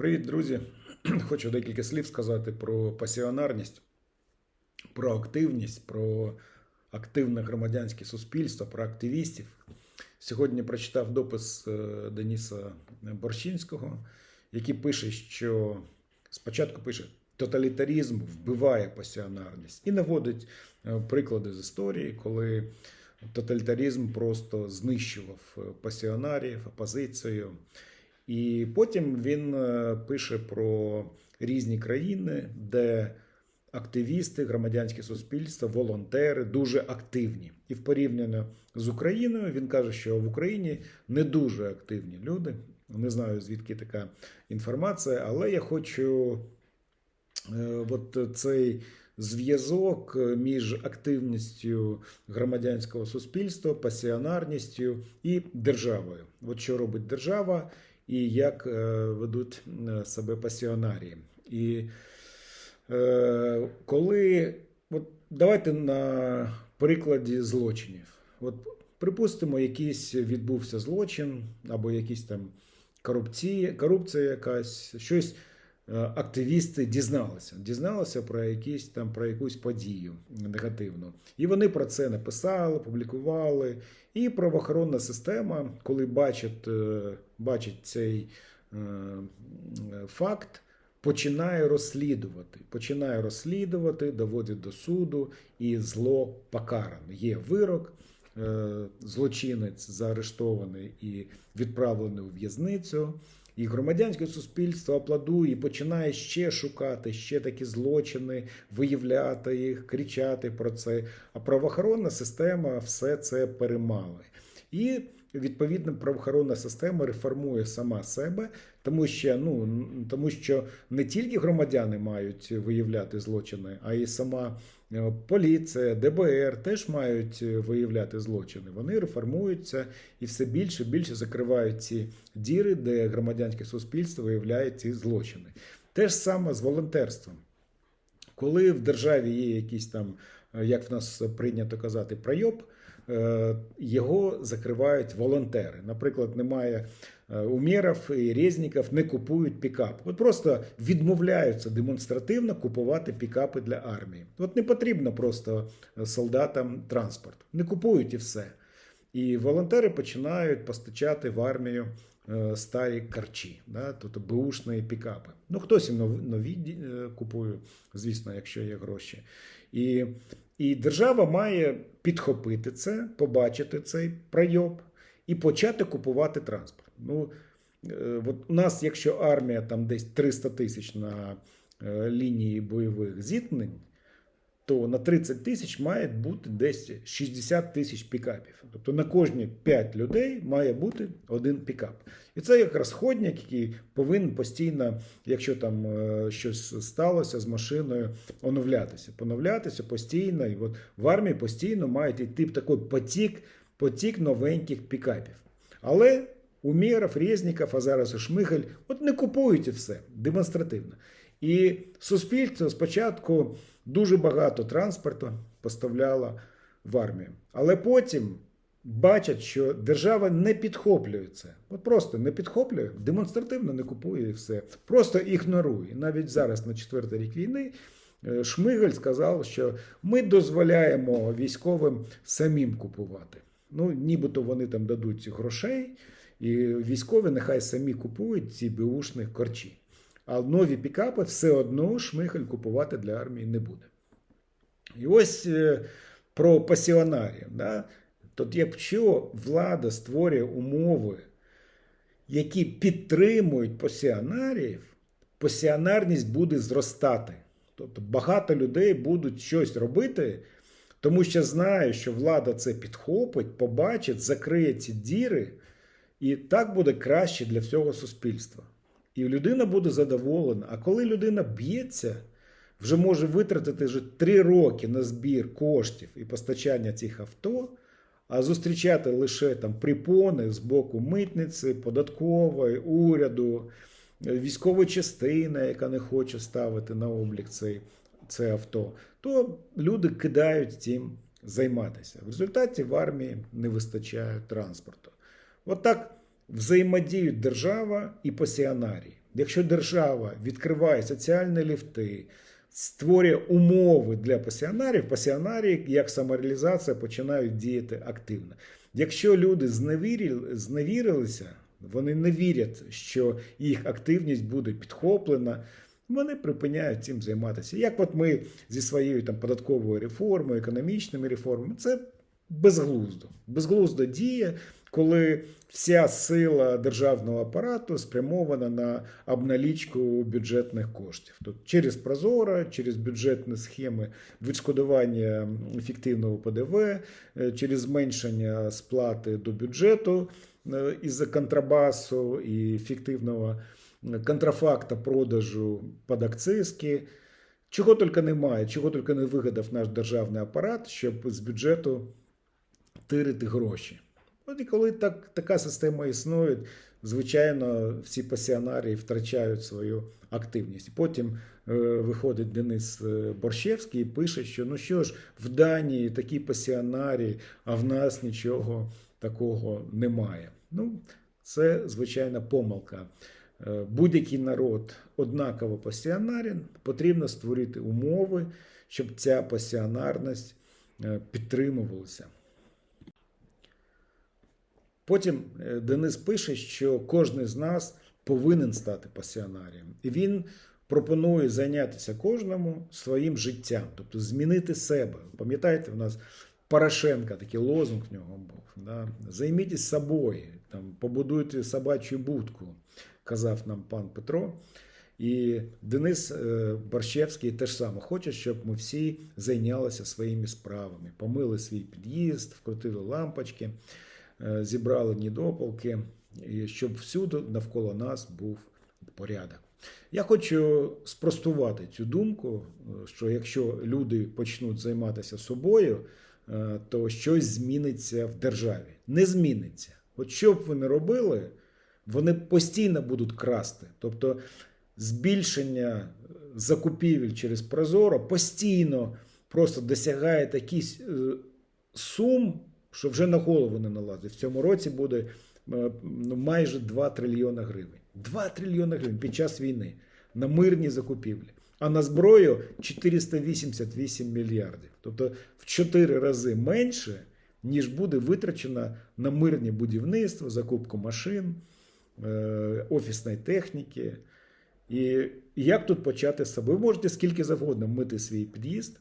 Привіт, друзі! Хочу декілька слів сказати про пасіонарність, про активність, про активне громадянське суспільство, про активістів. Сьогодні прочитав допис е, Деніса Борщинського, який пише, що спочатку пише: тоталітарізм вбиває пасіонарність і наводить е, приклади з історії, коли тоталітарізм просто знищував е, пасіонарів, опозицію. І потім він е, пише про різні країни, де активісти, громадянське суспільство, волонтери дуже активні. І в порівнянні з Україною він каже, що в Україні не дуже активні люди. Не знаю звідки така інформація, але я хочу е, от цей зв'язок між активністю громадянського суспільства, пасіонарністю і державою. От що робить держава і як е, ведуть е, себе пасіонарії. І е, коли от давайте на прикладі злочинів. От припустимо, якийсь відбувся злочин або якісь там корупція, корупція якась, щось активісти дізналися. Дізналися про якісь там про якусь подію негативну. І вони про це написали, публікували. І правоохоронна система, коли бачить, е, бачить цей е, факт, починає розслідувати. Починає розслідувати, доводить до суду, і зло покаране. Є вирок, е, злочинець заарештований і відправлений у в'язницю. І громадянське суспільство аплодує і починає ще шукати ще такі злочини, виявляти їх, кричати про це. А правоохоронна система все це перемали. І відповідно правоохоронна система реформує сама себе, тому що ну тому що не тільки громадяни мають виявляти злочини, а й сама поліція, ДБР теж мають виявляти злочини. Вони реформуються і все більше і більше закривають ці діри, де громадянське суспільство виявляє ці злочини. Те ж саме з волонтерством. Коли в державі є якісь там, е, як в нас прийнято казати, пройоб, е, його закривають волонтери. Наприклад, немає е, умєрів і резніків, не купують пікап. От просто відмовляються демонстративно купувати пікапи для армії. От не потрібно просто солдатам транспорт. Не купують і все. І волонтери починають постачати в армію е, старі карчі, да, тобто беушні пікапи. Ну, хтось і нові е, купує, звісно, якщо є гроші. І, і держава має підхопити це, побачити цей пройоб і почати купувати транспорт. Ну, е, от у нас, якщо армія там десь 300 тисяч на е, лінії бойових зіткнень, то на 30 тисяч має бути десь 60 тисяч пікапів. Тобто на кожні 5 людей має бути один пікап. І це як розходник, який повинен постійно, якщо там е, щось сталося з машиною, оновлятися. Поновлятися постійно. І от в армії постійно має йти такий потік, потік новеньких пікапів. Але у Мєров, Резніков, а зараз і Шмигель, от не купують і все демонстративно. І суспільство спочатку дуже багато транспорту поставляло в армію. Але потім бачать, що держава не підхоплює це. От просто не підхоплює, демонстративно не купує і все. Просто ігнорує. Навіть зараз, на четвертий рік війни, е, Шмигель сказав, що ми дозволяємо військовим самим купувати. Ну, нібито вони там дадуть грошей, і військові нехай самі купують ці беушні корчі. А нові пікапи все одно Шмихель купувати для армії не буде. І ось е, про пасіонарів. Да? Тобто, якщо влада створює умови, які підтримують пасіонарів, пасіонарність буде зростати. Тобто багато людей будуть щось робити, тому що знають, що влада це підхопить, побачить, закриє ці діри, і так буде краще для всього суспільства. І людина буде задоволена. А коли людина б'ється, вже може витратити вже три роки на збір коштів і постачання цих авто, а зустрічати лише там припони з боку митниці, податкової, уряду, військової частини, яка не хоче ставити на облік цей, це авто, то люди кидають цим займатися. В результаті в армії не вистачає транспорту. От так взаємодіють держава і пасіонарії. Якщо держава відкриває соціальні ліфти, створює умови для пасіонарів, пасіонарії як самореалізація починають діяти активно. Якщо люди зневірили, зневірилися, вони не вірять, що їх активність буде підхоплена. Вони припиняють цим займатися. Як от ми зі своєю там податковою реформою, економічними реформами, це безглуздо. Безглуздо діє, коли вся сила державного апарату спрямована на обналічку бюджетних коштів. Тобто через Прозоро, через бюджетні схеми відшкодування ефективного ПДВ, е, через зменшення сплати до бюджету е, із-за контрабасу і фіктивного контрафакта продажу під акцизки. Чого тільки немає, чого тільки не вигадав наш державний апарат, щоб з бюджету тирити гроші. От і коли так, така система існує, звичайно, всі пасіонарії втрачають свою активність. Потім е, виходить Денис е, Борщевський і пише, що ну що ж, в Данії такі пасіонарії, а в нас нічого такого немає. Ну, це звичайна помилка. Е, Будь-який народ однаково пасіонарен, потрібно створити умови, щоб ця пасіонарність е, підтримувалася. Потім е, Денис пише, що кожен з нас повинен стати пасіонарієм. І він пропонує зайнятися кожному своїм життям, тобто змінити себе. Пам'ятаєте, у нас Порошенка, такий лозунг в нього був. Да? Займітесь собою, там, побудуйте собачу будку, казав нам пан Петро. І Денис е, Борщевський теж саме хоче, щоб ми всі зайнялися своїми справами, помили свій під'їзд, вкрутили лампочки, зібрали недопалки, щоб всюди навколо нас був порядок. Я хочу спростувати цю думку, е, що якщо люди почнуть займатися собою, е, то щось зміниться в державі. Не зміниться. От що б ви не робили, вони постійно будуть красти. Тобто збільшення закупівель через Прозоро постійно просто досягає таких е, сум, що вже на голову не налазить. В цьому році буде е, ну, майже 2 трильйони гривень. 2 трильйони гривень під час війни на мирні закупівлі. А на зброю 488 мільярдів. Тобто в 4 рази менше, ніж буде витрачено на мирні будівництво, закупку машин, е, офісної техніки. І як тут почати з себе? Ви можете скільки завгодно мити свій під'їзд,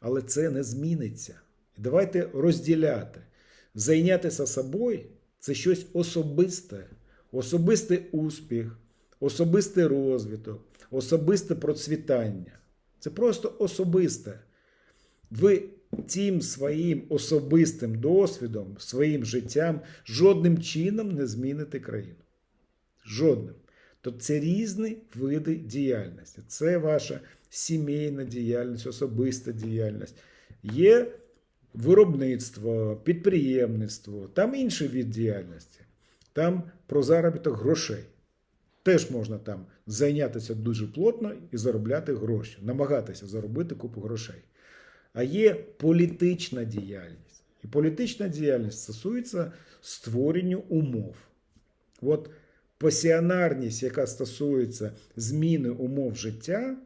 але це не зміниться. Давайте розділяти. Зайнятися собою це щось особисте, особистий успіх, особистий розвиток, особисте процвітання. Це просто особисте. Ви цим своїм особистим досвідом, своїм життям жодним чином не зміните країну. Жодним. Тобто це різні види діяльності. Це ваша сімейна діяльність, особиста діяльність. Є виробництво, підприємництво, там інший від діяльності. Там про заробіток грошей. Теж можна там зайнятися дуже плотно і заробляти гроші, намагатися заробити купу грошей. А є політична діяльність. І політична діяльність стосується створення умов. От пасіонарність, яка стосується зміни умов життя,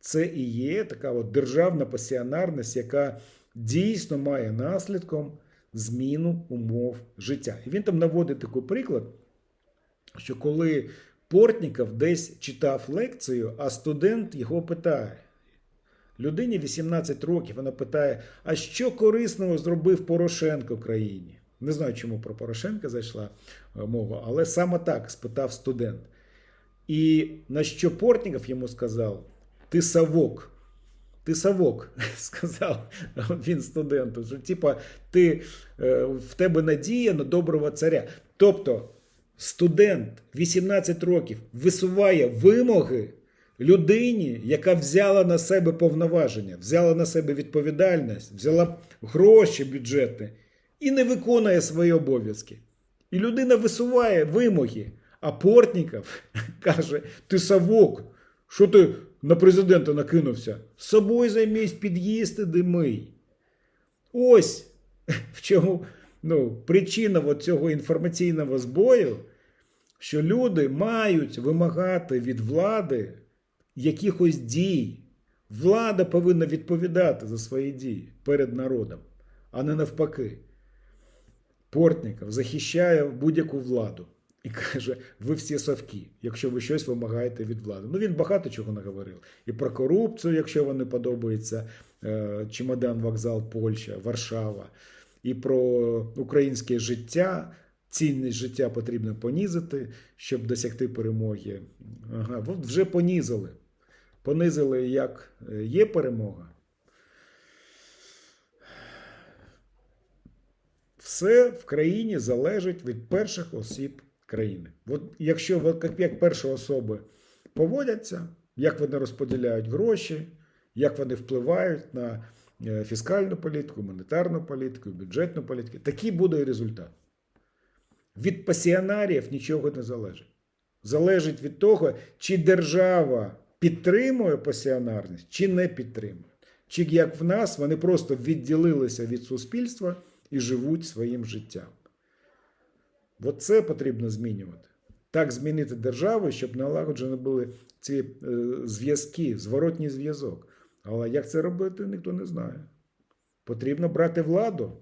це і є така от державна пасіонарність, яка дійсно має наслідком зміну умов життя. І він там наводить такий приклад, що коли Портніков десь читав лекцію, а студент його питає. Людині 18 років вона питає: а що корисного зробив Порошенко країні? Не знаю, чому про Порошенка зайшла е, мова, але саме так спитав студент. І на що Портніков йому сказав: Ти совок. Ти совок, сказав він студенту, що типа ти е, в тебе надія на доброго царя. Тобто студент 18 років висуває вимоги людині, яка взяла на себе повноваження, взяла на себе відповідальність, взяла гроші бюджетні і не виконує свої обов'язки. І людина висуває вимоги, а Портніков каже: ти совок, що ти на президента накинувся? З собою займись під'їсти димий. Ось в чому ну, причина цього інформаційного збою, що люди мають вимагати від влади якихось дій. Влада повинна відповідати за свої дії перед народом, а не навпаки. Портніков захищає будь-яку владу і каже: ви всі совки, якщо ви щось вимагаєте від влади. Ну він багато чого наговорив. І про корупцію, якщо вам не подобається е, чемодан, вокзал, Польща, Варшава, і про українське життя. Цінність життя потрібно понизити, щоб досягти перемоги. Ага, вже понизили. Понизили, як е, є перемога. Все в країні залежить від перших осіб країни. От якщо як перші особи поводяться, як вони розподіляють гроші, як вони впливають на е, фіскальну політику, монетарну політику, бюджетну політику, такий буде і результат. Від пасіонарів нічого не залежить. Залежить від того, чи держава підтримує пасіонарність, чи не підтримує. Чи як в нас вони просто відділилися від суспільства і живуть своїм життям. От це потрібно змінювати. Так змінити державу, щоб налагоджені були ці е, зв'язки, зворотній зв'язок. Але як це робити, ніхто не знає. Потрібно брати владу